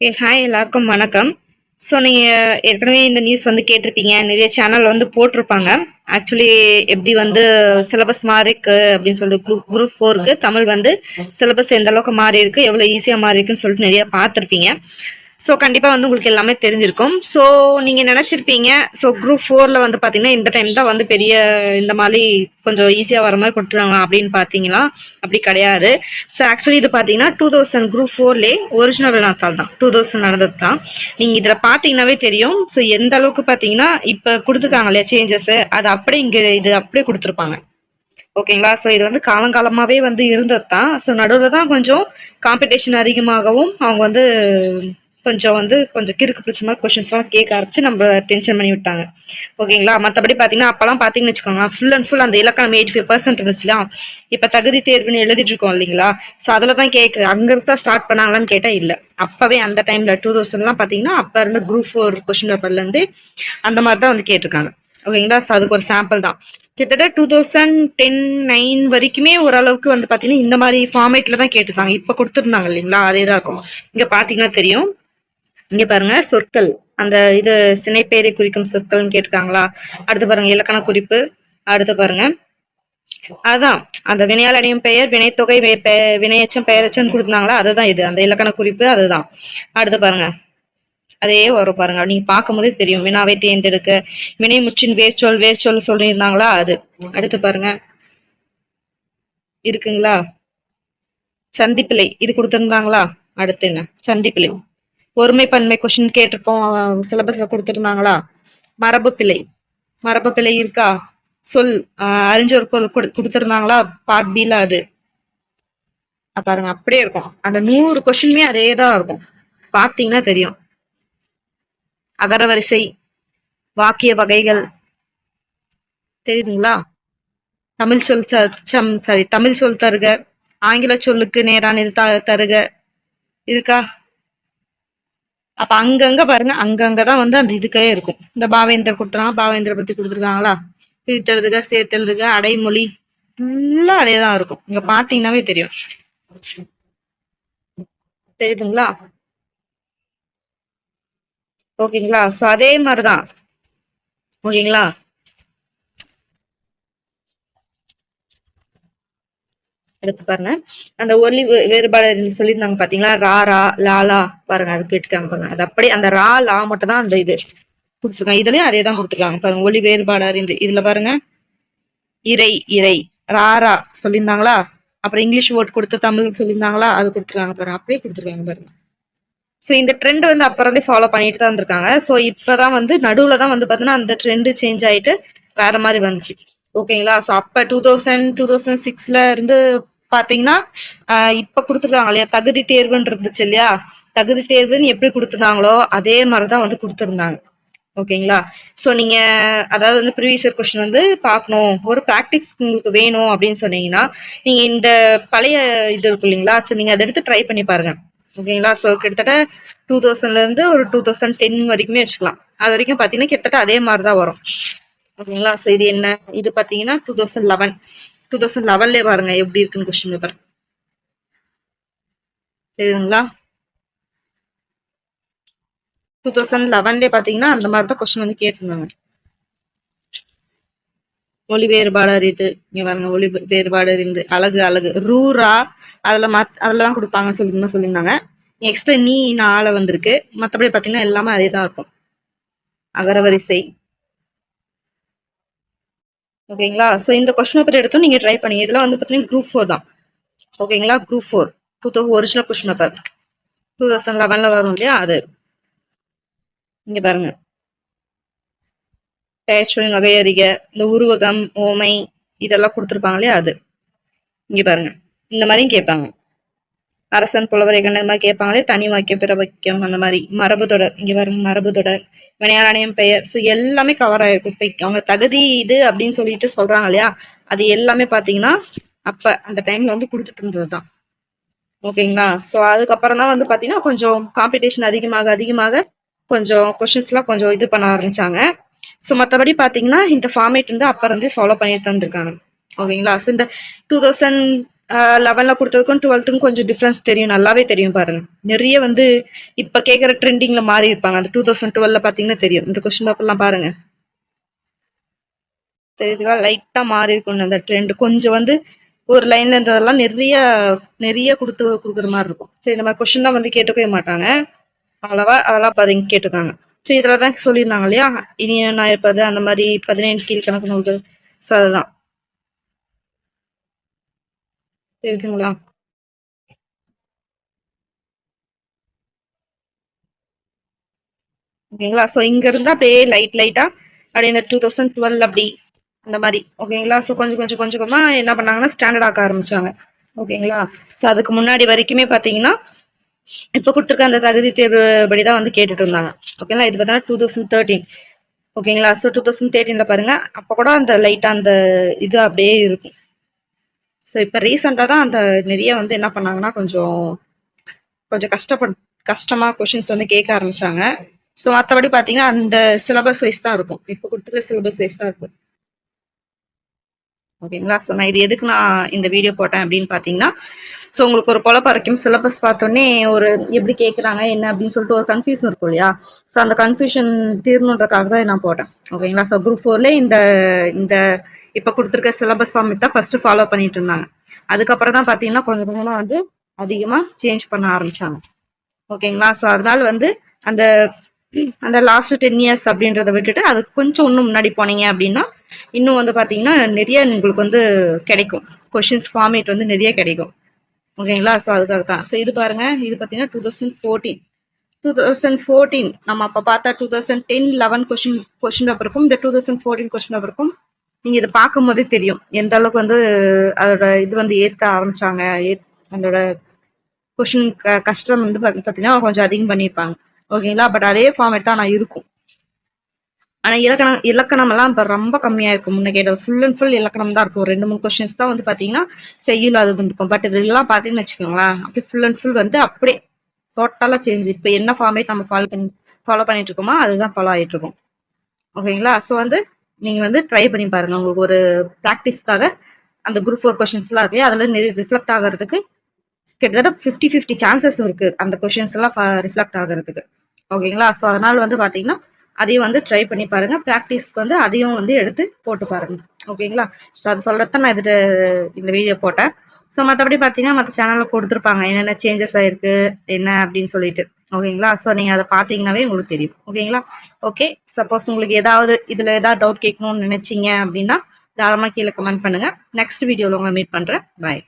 ஏ hi எல்லாருக்கும் வணக்கம். So நீங்கள் ஏற்கனவே இந்த நியூஸ் வந்து கேட்டிருப்பீங்க. நிறைய சேனல் வந்து போட்டிருப்பாங்க. ஆக்சுவலி எப்படி வந்து சிலபஸ் மாறி இருக்கு அப்படின்னு சொல்லிட்டு குரூப் குரூப் ஃபோருக்கு தமிழ் வந்து சிலபஸ் எந்த அளவுக்கு மாறி இருக்கு எவ்வளோ ஈஸியாக மாறி இருக்குன்னு சொல்லிட்டு நிறைய பார்த்துருப்பீங்க. ஸோ கண்டிப்பாக வந்து உங்களுக்கு எல்லாமே தெரிஞ்சிருக்கும். ஸோ நீங்கள் நினச்சிருப்பீங்க. ஸோ குரூப் ஃபோரில் வந்து பார்த்தீங்கன்னா இந்த டைம் தான் வந்து பெரிய இந்த மாதிரி கொஞ்சம் ஈஸியாக வர மாதிரி கொடுத்துருவாங்க அப்படின்னு பார்த்தீங்களா அப்படி கிடையாது. ஸோ ஆக்சுவலி இது பார்த்தீங்கன்னா டூ தௌசண்ட் குரூப் ஃபோர்லே ஒரிஜினல் நாத்தால் தான். டூ தௌசண்ட் நடந்தது தான். நீங்கள் இதில் பார்த்தீங்கன்னாவே தெரியும். ஸோ எந்த அளவுக்கு பார்த்தீங்கன்னா இப்போ கொடுத்துருக்காங்க இல்லையா சேஞ்சஸ் அது அப்படியே இங்கே இது அப்படியே கொடுத்துருப்பாங்க. ஓகேங்களா? ஸோ இது வந்து காலங்காலமாகவே வந்து இருந்தது தான். ஸோ நடுவில் தான் கொஞ்சம் காம்படிஷன் அதிகமாகவும் அவங்க வந்து கொஞ்சம் வந்து கொஞ்சம் கிறுக்கு பிடிச்ச மாதிரி கொஷின்ஸ்லாம் கேட்க ஆரம்பிச்சு நம்ம டென்ஷன் பண்ணி விட்டாங்க. ஓகேங்களா மற்றபடி பார்த்தீங்கன்னா அப்போலாம் பார்த்தீங்கன்னு வச்சுக்கோங்களேன் ஃபுல் அண்ட் ஃபுல் அந்த இலக்கணம் எயிட்டி ஃபைவ் பர்சன்ட் இருந்துச்சுலாம் இப்போ தகுதி தேர்வுன்னு எழுதிட்டு இருக்கோம் இல்லைங்களா? ஸோ அதில் தான் கேட்குது அங்கேருந்து தான் ஸ்டார்ட் பண்ணாங்களான்னு கேட்டால் இல்லை. அப்போவே அந்த டைமில் டூ தௌசண்ட்லாம் பார்த்தீங்கன்னா அப்போ இருந்த குரூப் ஃபோர் கொஷின் பேப்பர்லேருந்து அந்த மாதிரி தான் வந்து கேட்டிருக்காங்க. ஓகேங்களா ஸோ அதுக்கு ஒரு சாம்பிள் தான். கிட்டத்தட்ட டூ தௌசண்ட் டென் நைன் வரைக்குமே ஓரளவுக்கு வந்து பார்த்தீங்கன்னா இந்த மாதிரி ஃபார்மேட்டில் தான் கேட்டிருந்தாங்க இப்போ கொடுத்துருந்தாங்க இல்லைங்களா? அதே தான் இருக்கும். இங்கே பார்த்தீங்கன்னா தெரியும். இங்க பாருங்க சொற்கள். அந்த இது சினைப்பெயரை குறிக்கும் சொற்கள்னு கேட்டிருக்காங்களா? அடுத்து பாருங்க இலக்கண குறிப்பு. அடுத்து பாருங்க. அதான் அந்த வினையால் அணியும் பெயர் வினைத்தொகை பெ- வினையச்சம் பெயரச்சம் கொடுத்தாங்களா அதுதான் இது. அந்த இலக்கண குறிப்பு அதுதான். அடுத்து பாருங்க. அதே வரும் பாருங்க. நீங்க பார்க்கும்போதே தெரியும். வினாவை தேர்ந்தெடுக்க வினை முற்றின் வேர்ச்சொல் வேர்ச்சொல் சொல்லியிருந்தாங்களா அது. அடுத்து பாருங்க. இருக்குங்களா? சந்திப்பிழை இது கொடுத்திருந்தாங்களா? அடுத்து என்ன? சந்திப்பிழை ஒருமை பன்மை கொஸ்டின் கேட்டிருப்போம் சிலபஸ்ல கொடுத்துருந்தாங்களா? மரபு பிழை. மரபு பிழை இருக்கா? சொல் அறிஞ்ச அறிஞ்சொரு பொருள் கொடு- பார்ட் பில அது. பாருங்க அப்படியே இருக்கும். அந்த நூறு கொஸ்டினுமே அதே தான் இருக்கும். பார்த்தீங்கன்னா தெரியும். அகரவரிசை வாக்கிய வகைகள். தெரியுதுங்களா? தமிழ் சொல் ச- சம் சாரி தமிழ் சொல் தருக. ஆங்கில சொல்லுக்கு நேரான இது தருக. இருக்கா? அப்ப அங்கங்க பாருங்க அங்கங்க தான் வந்து அந்த இதுக்கே இருக்கும். இந்த பாவேந்தர் கொடுத்துருக்காங்க பாவேந்தர் பத்தி கொடுத்துருக்காங்களா? பிரித்தெழுதுக சேர்த்தெழுதுக அடைமொழி ஃபுல்லா அதே தான் இருக்கும். இங்க பாத்தீங்கன்னாவே தெரியும். தெரியுதுங்களா? ஓகேங்களா? சோ அதே மாதிரிதான். ஓகேங்களா? எடுத்து பாருங்க. அந்த ஒலி வேறுபாடு சொல்லியிருந்தாங்க பாத்தீங்களா? ரா ரா லாலா பாருங்க அது கேட்டுக்காங்க பாருங்க. அது அப்படியே அந்த ரா லா மட்டும் தான் அந்த இது கொடுத்துருக்காங்க. இதுலயும் அதே தான் கொடுத்துருக்காங்க. பாருங்க ஒலி வேறுபாடு அறிந்து. இதுல பாருங்க. இறை இறை. ரா ரா சொல்லியிருந்தாங்களா? அப்புறம் இங்கிலீஷ் வேர்ட் கொடுத்து தமிழ் சொல்லியிருந்தாங்களா? அது கொடுத்துருக்காங்க பாருங்க. அப்படியே கொடுத்துருக்காங்க பாருங்க. ஸோ இந்த ட்ரெண்ட் வந்து அப்புறந்தே ஃபாலோ பண்ணிட்டு தான் இருந்திருக்காங்க ஸோ இப்போதான் வந்து நடுவில் தான் வந்து பார்த்தீங்கன்னா அந்த ட்ரெண்ட் சேஞ்ச் ஆயிட்டு வேற மாதிரி வந்துச்சு. ஓகேங்களா ஸோ அப்போ டூ தௌசண்ட் டூ தௌசண்ட் சிக்ஸ்ல இருந்து பார்த்தீங்கன்னா இப்ப கொடுத்துருக்காங்க இல்லையா தகுதி தேர்வுன்னு இருந்துச்சு இல்லையா தகுதி தேர்வுன்னு எப்படி கொடுத்துருந்தாங்களோ அதே மாதிரி தான் வந்து கொடுத்துருந்தாங்க. ஓகேங்களா? ஸோ நீங்க அதாவது வந்து ப்ரீவியஸ் கொஸ்டின் வந்து பார்க்கணும். ஒரு ப்ராக்டிஸ் உங்களுக்கு வேணும் அப்படின்னு சொன்னீங்கன்னா நீங்க இந்த பழைய இது இருக்கு இல்லைங்களா ஸோ நீங்க அதை எடுத்து ட்ரை பண்ணி பாருங்க. ஓகேங்களா? ஸோ கிட்டத்தட்ட டூ தௌசண்ட்ல இருந்து ஒரு டூ தௌசண்ட் டென் வரைக்குமே வச்சுக்கலாம். அது வரைக்கும் பார்த்தீங்கன்னா கிட்டத்தட்ட அதே மாதிரி தான் வரும். ஓகேங்களா? ஸோ இது என்ன? இது பார்த்தீங்கன்னா two thousand eleven two thousand லெவன்லே பாருங்க எப்படி இருக்குன்னு கொஸ்டின் பேப்பர் தெரியுதுங்களா? டூ தௌசண்ட் லெவன்லே பார்த்தீங்கன்னா அந்த மாதிரி தான் கொஸ்டின் வந்து கேட்டிருந்தாங்க. ஒளி வேறுபாடு அறிந்து இங்க பாருங்க ஒளி வேறுபாடு அறிந்து அழகு அழகு ரூரா அதுல மத் அதெல்லாம் தான் கொடுப்பாங்கன்னு சொல்லி சொல்லியிருந்தாங்க. எக்ஸ்ட்ரா நீ நாளை வந்திருக்கு. மற்றபடி பார்த்தீங்கன்னா எல்லாமே அதே தான் இருக்கும். அகரவரிசை ஓகேங்களா? ஸோ இந்த கொஸ்டின் பேப்பர் எடுத்தும் நீங்கள் ட்ரை பண்ணி இதெல்லாம் வந்து பார்த்தீங்கன்னா குரூப் ஃபோர் தான். ஓகேங்களா? Group four two thousand original question paper two thousand லெவனில் வரும் இல்லையா? அது. இங்கே பாருங்க. பெயர்ச்சொல்லின் வகை அறிக இந்த உருவகம் ஓமை இதெல்லாம் கொடுத்துருப்பாங்க இல்லையா? அது. இங்கே பாருங்க. இந்த மாதிரியும் கேட்பாங்க. அரசன் புலவரைகள் இந்த மாதிரி கேட்பாங்களே தனி வாக்கியம் பிற வாக்கியம் அந்த மாதிரி. மரபு தொடர். இங்க பாருங்க மரபு தொடர். வினையாரணியம் பெயர். ஸோ எல்லாமே கவர் ஆயிருக்கும் இப்ப அவங்க தகுதி இது அப்படின்னு சொல்லிட்டு சொல்றாங்க இல்லையா? அது எல்லாமே பாத்தீங்கன்னா அப்ப அந்த டைம்ல வந்து கொடுத்துட்டு இருந்தது தான். ஓகேங்களா? ஸோ அதுக்கப்புறம் தான் வந்து பாத்தீங்கன்னா கொஞ்சம் காம்படிஷன் அதிகமாக அதிகமாக கொஞ்சம் கொஷின்ஸ்லாம் கொஞ்சம் இது பண்ண ஆரம்பிச்சாங்க. ஸோ மற்றபடி பார்த்தீங்கன்னா இந்த ஃபார்மேட் வந்து அப்போ இருந்து ஃபாலோ பண்ணிட்டு வந்திருக்காங்க ஓகேங்களா? ஸோ இந்த டூ தௌசண்ட் லெவனில் கொடுத்ததுக்கும் டுவெல்த்துக்கும் கொஞ்சம் டிஃப்ரென்ஸ் தெரியும். நல்லாவே தெரியும் பாருங்க. நிறைய வந்து இப்போ கேட்குற ட்ரெண்டிங்கில் மாறி இருப்பாங்க. அந்த டூ தௌசண்ட் டுவெல்ல பார்த்தீங்கன்னா தெரியும். இந்த கொஸ்டின் பேப்பர்லாம் பாருங்க. தெரியுதுங்களா லைட்டாக மாறி இருக்கும் அந்த ட்ரெண்ட் கொஞ்சம் வந்து ஒரு லைன்ல இருந்ததெல்லாம் நிறைய நிறைய கொடுத்து கொடுக்குற மாதிரி இருக்கும். சரி இந்த மாதிரி கொஸ்டின்லாம் வந்து கேட்டுக்கவே மாட்டாங்க. அவ்வளவா அதெல்லாம் பாருங்க கேட்டிருக்காங்க. ஸோ இதில் தான் சொல்லியிருந்தாங்க இல்லையா? இனி நான் இருப்பது அந்த மாதிரி பதினேழு கீழ்கணக்கு நூல்கள் ஸோ அதுதான். இருக்குங்களா? ஓகேங்களா? ஸோ இங்க இருந்தா அப்படியே லைட் லைட்டா அப்படியே இந்த டூ தௌசண்ட் டுவெல் அப்படி அந்த மாதிரி. ஓகேங்களா? ஸோ கொஞ்சம் கொஞ்சம் கொஞ்சம் கொஞ்சமா என்ன பண்ணாங்கன்னா ஸ்டாண்டர்ட் ஆக்க ஆரம்பிச்சாங்க. ஓகேங்களா? ஸோ அதுக்கு முன்னாடி வரைக்குமே பார்த்தீங்கன்னா இப்போ கொடுத்துருக்க அந்த தகுதி தேர்வு படி தான் வந்து கேட்டுட்டு இருந்தாங்க. ஓகேங்களா? இது பார்த்தீங்கன்னா டூ தௌசண்ட் தேர்ட்டீன் ஓகேங்களா? ஸோ டூ தௌசண்ட் தேர்ட்டீனில் பாருங்க. அப்போ கூட அந்த லைட்டாக அந்த இது அப்படியே இருக்கும். ஸோ இப்போ ரீசெண்டாக தான் அந்த நிறைய வந்து என்ன பண்ணாங்கன்னா கொஞ்சம் கொஞ்சம் கஷ்டப்பட் கஷ்டமாக கொஷின்ஸ் வந்து கேட்க ஆரம்பிச்சாங்க. ஸோ மற்றபடி பார்த்தீங்கன்னா அந்த சிலபஸ் வைஸ் தான் இருக்கும். இப்போ கொடுத்துருக்க சிலபஸ் வைஸ் தான் இருக்கும். ஓகேங்களா? ஸோ நான் இது எதுக்கு நான் இந்த வீடியோ போட்டேன் அப்படின்னு பார்த்தீங்கன்னா ஸோ உங்களுக்கு ஒரு குழப்பம் இருக்கும் சிலபஸ் பார்த்தோன்னே ஒரு எப்படி கேட்குறாங்க என்ன அப்படின்னு சொல்லிட்டு ஒரு கன்ஃபியூஷன் இருக்கும் இல்லையா? ஸோ அந்த கன்ஃபியூஷன் தீரணுன்றதுக்காக தான் நான் போட்டேன். ஓகேங்களா? ஸோ குரூப் ஃபோர்லேயே இந்த இந்த இப்போ கொடுத்துருக்க சிலபஸ் ஃபார்மேட் தான் ஃபர்ஸ்ட் ஃபாலோ பண்ணிட்டு இருந்தாங்க. அதுக்கப்புறம் தான் பார்த்தீங்கன்னா கொஞ்சம் கொஞ்சமாக வந்து அதிகமாக சேஞ்ச் பண்ண ஆரம்பிச்சாங்க. ஓகேங்களா? ஸோ அதனால வந்து அந்த அந்த லாஸ்ட் டென் இயர்ஸ் அப்படின்றத விட்டுட்டு அது கொஞ்சம் இன்னும் முன்னாடி போனீங்க அப்படின்னா இன்னும் வந்து பார்த்தீங்கன்னா நிறைய உங்களுக்கு வந்து கிடைக்கும். கொஷின்ஸ் ஃபார்மேட் வந்து நிறைய கிடைக்கும். ஓகேங்களா? ஸோ அதுக்காக தான் ஸோ இது பாருங்கள் இது பார்த்தீங்கன்னா two thousand fourteen two thousand fourteen நம்ம அப்போ பார்த்தா two thousand ten eleven question question பேப்பருக்கும் இந்த டூ தௌசண்ட் ஃபோர்டீன் கொஷின் பேப்பருக்கும் நீங்கள் இதை பார்க்கும் போதே தெரியும். எந்த அளவுக்கு வந்து அதோட இது வந்து ஏற்க ஆரம்பித்தாங்க ஏத் அதோட கொஷின் க கஷ்டம் வந்து பார்த்தீங்கன்னா கொஞ்சம் அதிகம் பண்ணியிருப்பாங்க. ஓகேங்களா? பட் அதே ஃபார்மேட் தான் நான் இருக்கும். ஆனால் இலக்கணம் இலக்கணம் எல்லாம் இப்போ ரொம்ப கம்மியாக இருக்கும். முன்ன கேட்டது ஃபுல் அண்ட் ஃபுல் இலக்கணம் தான் இருக்கும். ரெண்டு மூணு கொஷின்ஸ் தான் வந்து பார்த்தீங்கன்னா செய்யுள் அது இருக்கும் பட் இதெல்லாம் பார்த்தீங்கன்னு வச்சுக்கோங்களேன் அப்படியே ஃபுல் அண்ட் ஃபுல் வந்து அப்படியே டோட்டலாக சேஞ்ச் இப்போ என்ன ஃபார்மேட் நம்ம ஃபாலோ பண்ணி ஃபாலோ பண்ணிட்டு இருக்கோமோ அதுதான் ஃபாலோ ஆகிட்டு இருக்கோம். ஓகேங்களா? ஸோ வந்து நீங்கள் வந்து ட்ரை பண்ணி பாருங்கள் உங்களுக்கு ஒரு ப்ராக்டிஸ்க்காக அந்த குரூப் ஃபோர் கொஷின்ஸ்லாம் இருக்கு அதில் நிறைய ரிஃப்ளெக்ட் ஆகிறதுக்கு கிட்டத்தட்ட ஃபிஃப்டி ஃபிஃப்டி சான்சஸ் இருக்குது அந்த கொஷின்ஸ் எல்லாம் ரிஃப்ளெக்ட் ஆகிறதுக்கு. ஓகேங்களா? ஸோ அதனால் வந்து பார்த்தீங்கன்னா அதையும் வந்து ட்ரை பண்ணி பாருங்கள் ப்ராக்டிஸ்க்கு வந்து அதையும் வந்து எடுத்து போட்டு பாருங்கள் ஓகேங்களா? ஸோ அது சொல்கிறத நான் இது இந்த வீடியோ போட்டேன். ஸோ மற்றபடி பார்த்தீங்கன்னா மற்ற சேனலில் கொடுத்துருப்பாங்க. என்னென்ன சேஞ்சஸ் ஆகிருக்கு என்ன அப்படின்னு சொல்லிட்டு. ஓகேங்களா? ஸோ நீங்கள் அதை பார்த்தீங்கன்னாவே உங்களுக்கு தெரியும். ஓகேங்களா? ஓகே சப்போஸ் உங்களுக்கு ஏதாவது இதில் ஏதாவது டவுட் கேட்கணும்னு நினச்சிங்க அப்படின்னா தாராளமாக கீழே கமெண்ட் பண்ணுங்கள் நெக்ஸ்ட் வீடியோவில் உங்களை மீட் பண்ணுறேன் பாய்